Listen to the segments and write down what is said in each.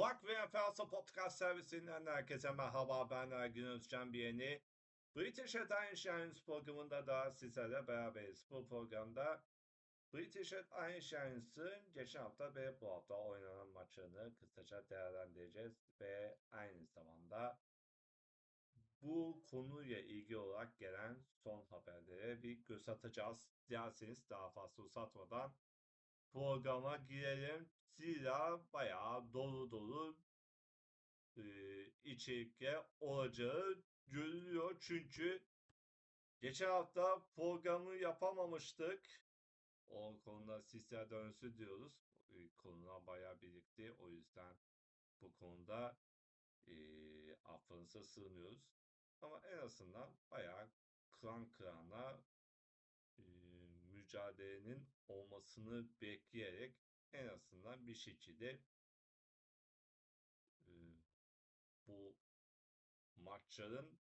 Luck ve Felsa Podcast servisinden herkese merhaba. Ben Ergün Özcan Biyeni. British At Insurance programında da sizlerle beraberiz. Bu programda British At Insurance'ın geçen hafta ve bu hafta oynanan maçlarını kısaca değerlendireceğiz ve aynı zamanda bu konuyla ilgili olarak gelen son haberlere bir göz atacağız. Dilerseniz daha fazla uzatmadan programa girelim. Zira bayağı dolu dolu e, içerikler olacağı görülüyor. Çünkü geçen hafta programı yapamamıştık. O konuda sizler dönüşü diyoruz. Konular bayağı birikti. O yüzden bu konuda e, affınıza sığınıyoruz. Ama en azından bayağı kıran kırana mücadelenin olmasını bekleyerek en azından bir şekilde bu maçların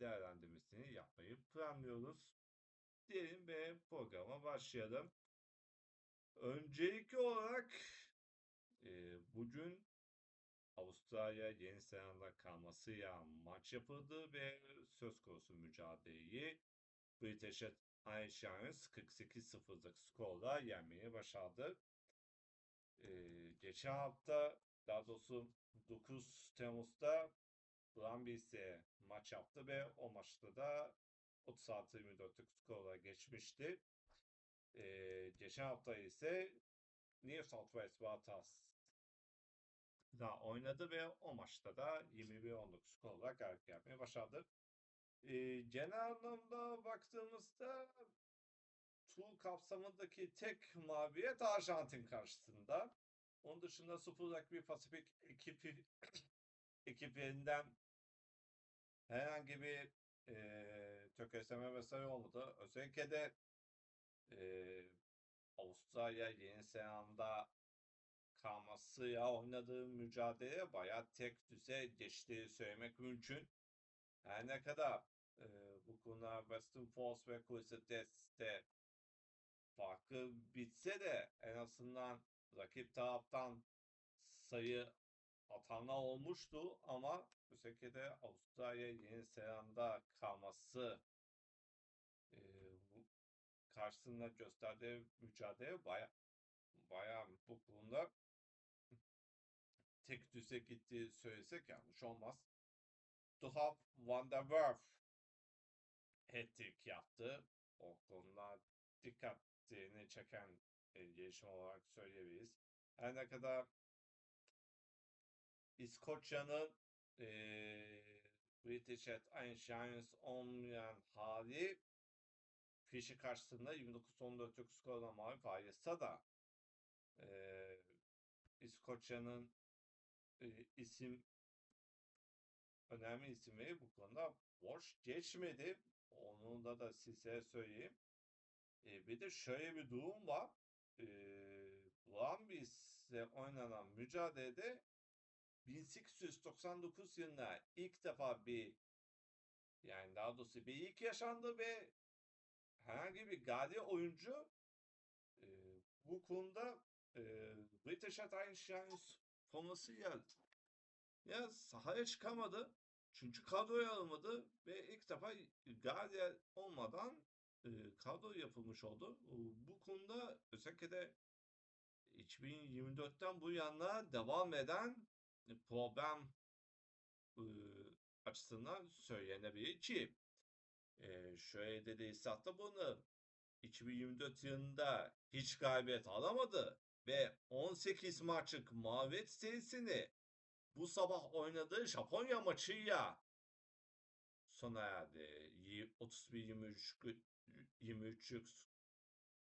değerlendirmesini yapmayı planlıyoruz. Diyelim ve programa başlayalım. Öncelikli olarak bugün Avustralya Yeni Zelanda kalmasıyla maç yapıldı ve söz konusu mücadeleyi British Insurance 48-0'lık skorla yenmeyi başardı. Ee, geçen hafta daha doğrusu 9 Temmuz'da Brambis'e maç yaptı ve o maçta da 36-24'lük skorla geçmişti. Ee, geçen hafta ise New South Wales Waratahs da oynadı ve o maçta da 21-19 skorla galip yapmayı başardı. Ee, genel anlamda baktığımızda tur kapsamındaki tek mağlubiyet Arjantin karşısında. Onun dışında Super bir Pasifik ekibi ekiplerinden herhangi bir e, tökezleme vesaire olmadı. Özellikle de e, Avustralya, Yeni Zelanda kalmasıyla oynadığı mücadele bayağı tek düze geçtiği söylemek mümkün. Her ne kadar e, bu konuda Western Force ve Crusades'te farkı bitse de en azından rakip taraftan sayı atanlar olmuştu ama bu şekilde Avustralya Yeni Zelanda kalması e, karşısında gösterdiği mücadele baya baya bu konuda tek düze gittiği söylesek yanlış olmaz. Duhaf Van der Werf hat-trick yaptı. O konuda dikkatini çeken e, gelişme olarak söyleyebiliriz. Her ne kadar İskoçya'nın e, British at Insurance olmayan hali Fişi karşısında 29-14'lük skorla mağlup ayrılsa da e, İskoçya'nın e, isim önemli isimleri bu konuda boş geçmedi. Onu da da size söyleyeyim. E, bir de şöyle bir durum var. E, Brambis'le oynanan mücadelede 1899 yılında ilk defa bir yani daha doğrusu bir ilk yaşandı ve herhangi bir gadi oyuncu e, bu konuda e, British Insurance formasıyla ya sahaya çıkamadı. Çünkü kadroya alınmadı ve ilk defa Gaziel olmadan e, kadro yapılmış oldu. Bu konuda özellikle de 2024'ten bu yana devam eden problem e, açısından söylenebilir ki e, şöyle dedi İsa'da bunu 2024 yılında hiç galibiyet alamadı ve 18 maçlık mağlubiyet serisini bu sabah oynadığı Japonya maçıyla sona erdi. 31-23 23'lük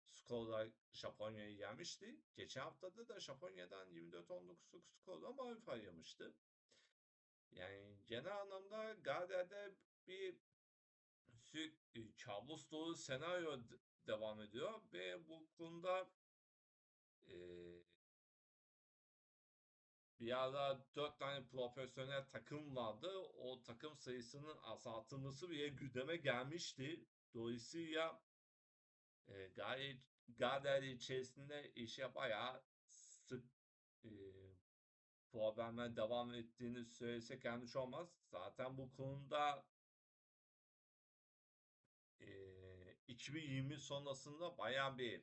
skorla Japonya'yı yenmişti. Geçen haftada da Japonya'dan 24-19'luk skorla mağlup ayrılmıştı. Yani genel anlamda Gader'de bir kabus dolu senaryo devam ediyor ve bu konuda e, bir ara dört tane profesyonel takım vardı. O takım sayısının azaltılması bile gündeme gelmişti. Dolayısıyla e, gayet Gader içerisinde işe bayağı sık e, problemler devam ettiğini söylesek yanlış olmaz. Zaten bu konuda eee 2020 sonrasında bayağı bir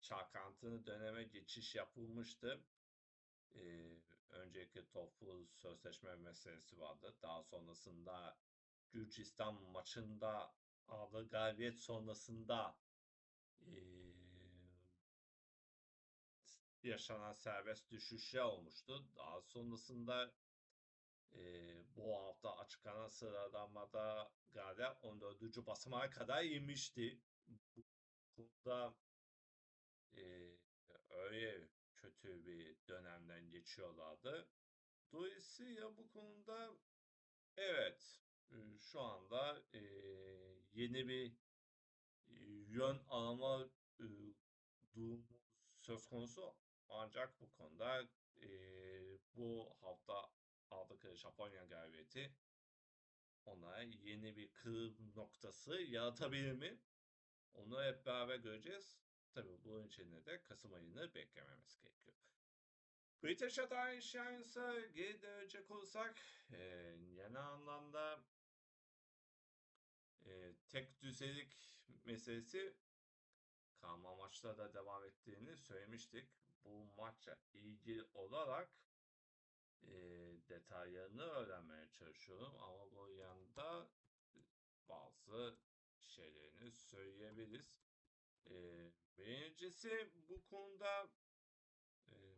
çalkantılı döneme geçiş yapılmıştı. Öncelikle TOEFL sözleşme meselesi vardı. Daha sonrasında Gürcistan maçında aldığı galibiyet sonrasında eee, yaşanan serbest düşüşler olmuştu. Daha sonrasında eee, bu hafta açıklanan sıralamada Gale 14. basamağa kadar inmişti. Bu konuda eee, öyle kötü bir dönemden geçiyorlardı. Dolayısıyla bu konuda evet şu anda yeni bir yön arama e, durumu söz konusu. Ancak bu konuda bu hafta aldıkları Japonya galibiyeti ona yeni bir kırım noktası yaratabilir mi? Onu hep beraber göreceğiz. Tabii bunun için de Kasım ayını beklememiz gerekiyor. British Airlines'a geri dönecek olursak eee genel anlamda eee, tek düzelik meselesi kalma maçta da devam ettiğini söylemiştik. Bu maçla ilgili olarak eee, detaylarını öğrenmeye çalışıyorum ama bu yanında bazı şeylerini söyleyebiliriz. Eee birincisi bu konuda eee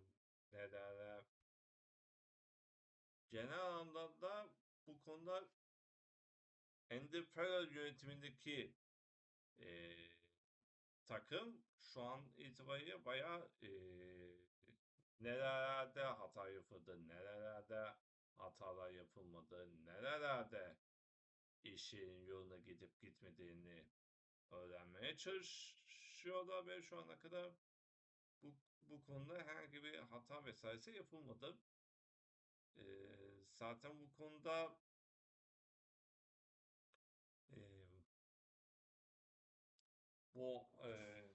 ne derler? Genel anlamda bu konuda Andy yönetimindeki eee, takım şu an itibariyle bayağı eee, nerelerde hata yapıldı, nerelerde hatalar yapılmadı, nerelerde işin yoluna gidip gitmediğini öğrenmeye çalışıyorlar ve şu ana kadar bu, bu konuda herhangi bir hata vesairesi yapılmadı. Eee, zaten bu konuda eee, bu eee,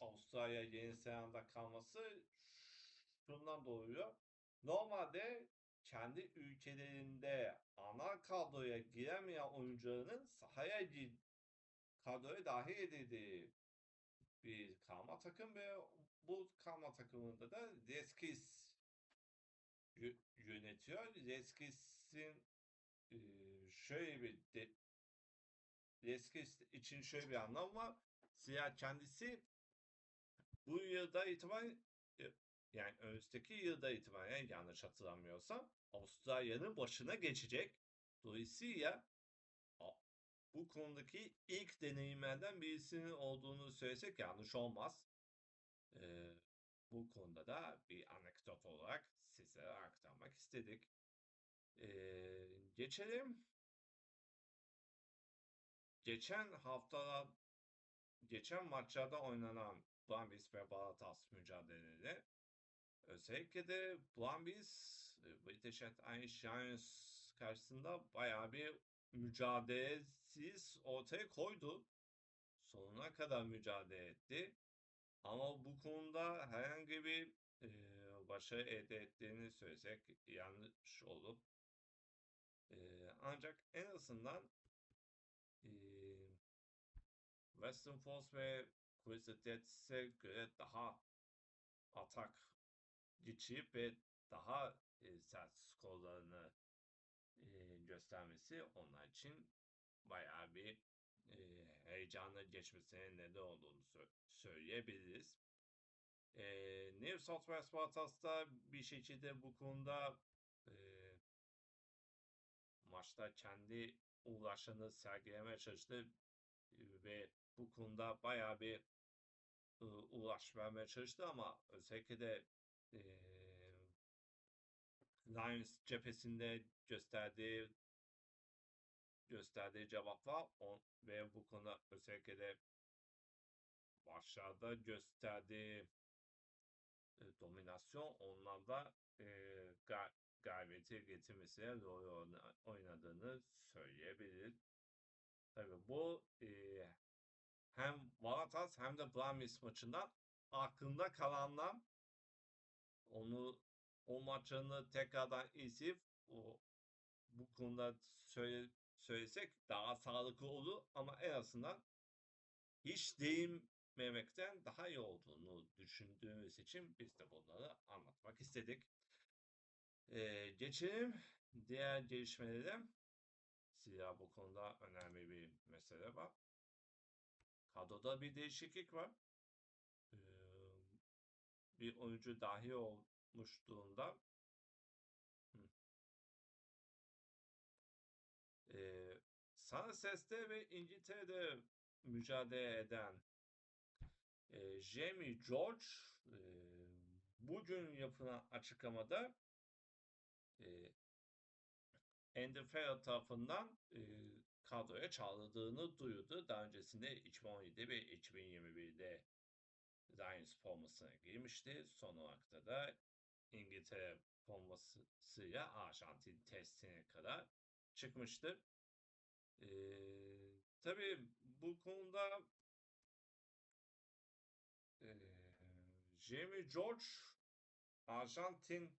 Avustralya Yeni Zelanda kalması şundan doğuyor. Normalde kendi ülkelerinde ana kadroya giremeyen oyuncuların sahaya kadroya dahil edildiği bir kalma takım ve bu kalma takımında da Reskis yö- yönetiyor. Reskis'in şöyle bir de, Reskis için şöyle bir anlam var. Zira kendisi bu yılda itibaren yani önümüzdeki yılda itibaren yanlış hatırlamıyorsam Avustralya'nın başına geçecek. Dolayısıyla bu konudaki ilk deneyimlerden birisinin olduğunu söylesek yanlış olmaz. Ee, bu konuda da bir anekdot olarak sizlere aktarmak istedik. Ee, geçelim. Geçen haftalar, geçen maçlarda oynanan Brambis ve Baratas mücadeleleri özellikle de Brambis British Airlines Giants karşısında bayağı bir mücadelesiz ortaya koydu. Sonuna kadar mücadele etti. Ama bu konuda herhangi bir e, başarı elde ettiğini söylesek yanlış olur. E, ancak en azından e, Western Force ve Crystal Jets'e göre daha atak geçip ve daha e, sert skorlarını göstermesi onlar için bayağı bir e, heyecanla geçmesine neden olduğunu sö- söyleyebiliriz. E, New South Wales Spartas'ta bir şekilde bu konuda e, maçta kendi uğraşını sergilemeye çalıştı ve bu konuda bayağı bir e, uğraş vermeye çalıştı ama özellikle de e, Lions cephesinde gösterdiği gösterdiği cevaplar on, ve bu konuda özellikle de başlarda gösterdiği e, dominasyon onlarda e, ga galibiyeti getirmesine oyna- oynadığını söyleyebiliriz. Tabii bu e, hem Valatas hem de Brahmis maçından aklımda kalanlar onu o maçlarını tekrardan izleyip o, bu konuda söyle, söylesek daha sağlıklı olur ama en azından hiç değinmemekten daha iyi olduğunu düşündüğümüz için biz de bunları anlatmak istedik. Ee, geçelim diğer gelişmelere. Zira bu konuda önemli bir mesele var. Kadroda bir değişiklik var. Ee, bir oyuncu dahi olmuş Hı. Ee, Sunsets'te ve İngiltere'de mücadele eden e, Jamie George e, bugün yapılan açıklamada e, Andy Farrell tarafından e, kadroya çağrıldığını duyurdu. Daha öncesinde 2017 ve 2021'de Lions formasına girmişti. Son olarak da İngiltere formasıyla Arjantin testine kadar çıkmıştı. Ee, tabii bu konuda e, Jamie George Arjantin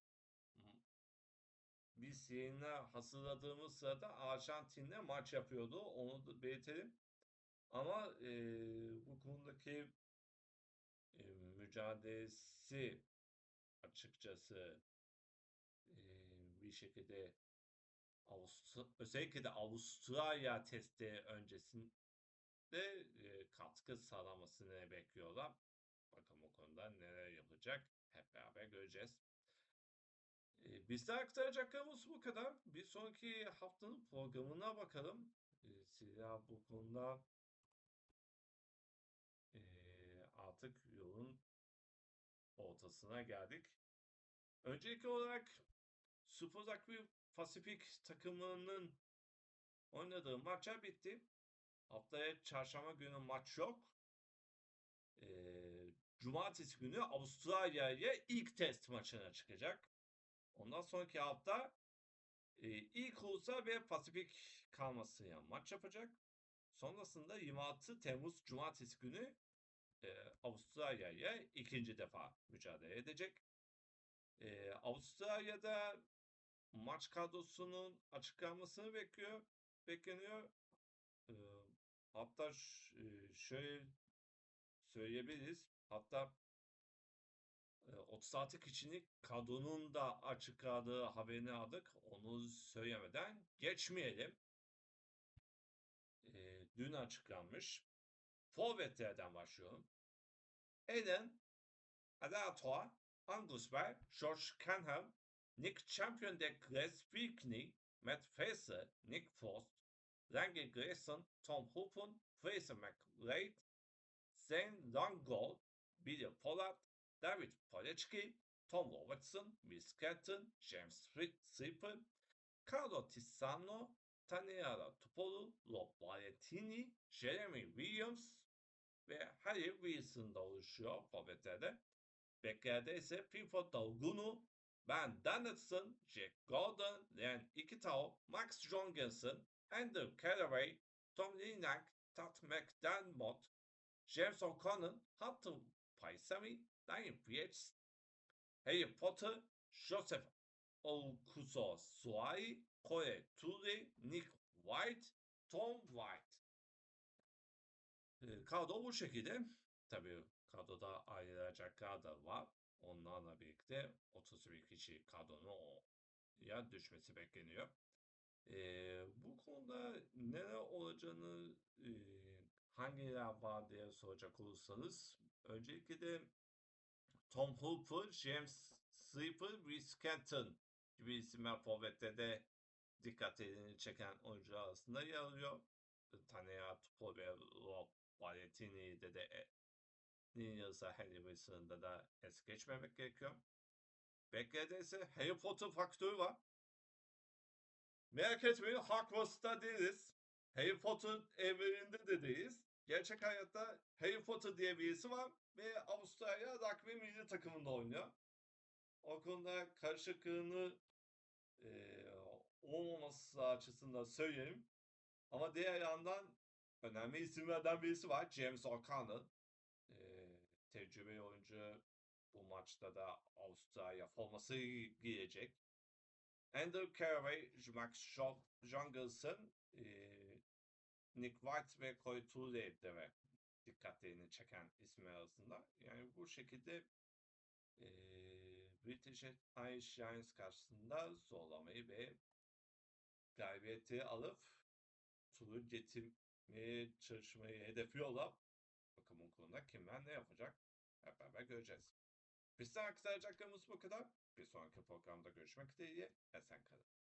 biz yayına hazırladığımız sırada Arjantin'le maç yapıyordu. Onu da belirtelim. Ama e, bu konudaki e, mücadelesi açıkçası bir şekilde özellikle de Avustralya testi öncesinde katkı sağlamasını bekliyorlar. Bakalım o konuda neler yapacak hep beraber göreceğiz. E, bizde aktaracaklarımız bu kadar. Bir sonraki haftanın programına bakalım. E, bu konuda artık yolun ortasına geldik. Öncelikli olarak Super Rugby Pasifik takımının oynadığı maçlar bitti. Haftaya çarşamba günü maç yok. Ee, Cumartesi günü Avustralya ile ilk test maçına çıkacak. Ondan sonraki hafta e, ilk Ulusal ve Pasifik kalmasıyla maç yapacak. Sonrasında 26 Temmuz Cumartesi günü e, Avustralya ikinci defa mücadele edecek. E, Avustralya'da maç kadrosunun açıklanmasını bekliyor, bekleniyor. E, hatta şöyle söyleyebiliriz. Hatta 36 kişilik kadronun da açıkladığı haberini aldık. Onu söylemeden geçmeyelim. E, dün açıklanmış. Forvetlerden başlıyorum. Eden, Adatoa, Angus Bell, George Canham, Nick Champion de Gresvikny, Matt Fraser, Nick Frost, Range Grayson, Tom Hoopen, Fraser McRae, Zane Longold, Billy Pollard, David Poleczki, Tom Robertson, Will Scatton, James Sipper, Carlo Tissano, Taniara Tupolu, Rob Valentini, Jeremy Williams ve Harry Wilson'da oluşuyor forvetlerde. Beklerde ise Pipo Dalgunu, Ben Donaldson, Jack Gordon, Len Ikitao, Max Jorgensen, Andrew Callaway, Tom Linak, Tat McDermott, James O'Connor, Hunter Paisami, Daniel Yates, Harry Potter, Joseph Okuso Suai, Kore Turi, Nick White, Tom White. Kadro bu şekilde. Tabii kadroda ayrılacaklar da var. Onlarla birlikte 31 kişi kadronun ya düşmesi bekleniyor. E, bu konuda neler olacağını e, hangileri var diye soracak olursanız öncelikle de Tom Hooper, James Sleeper, Reece Canton gibi isimler forvetlerde dikkatlerini çeken oyuncular arasında yer alıyor. Tanea Tupo ve Rob Valentini'de de Nils'a Harry Wilson'da da es geçmemek gerekiyor. Beklerde ise Harry Potter faktörü var. Merak etmeyin Hogwarts'ta değiliz. Harry Potter evreninde de değiliz. Gerçek hayatta Harry Potter diye birisi var ve Avustralya rugby milli takımında oynuyor. O konuda karışıklığını e, olmaması açısından söyleyeyim. Ama diğer yandan önemli isimlerden birisi var. James O'Connell. E, tecrübeli oyuncu Bu maçta da Avustralya forması giyecek. Andrew Carraway, Max Schaub, Jungleson, eee, Nick White ve Corey Tuley de ve dikkatlerini çeken isimler arasında. Yani bu şekilde eee British Irish Giants karşısında zorlamayı ve galibiyeti alıp turu getirmeye çalışmayı hedefliyorlar. Bakalım o konuda kimler ne yapacak? Hep beraber göreceğiz. Bizden aktaracaklarımız bu kadar. Bir sonraki programda görüşmek dileğiyle. Esen kalın.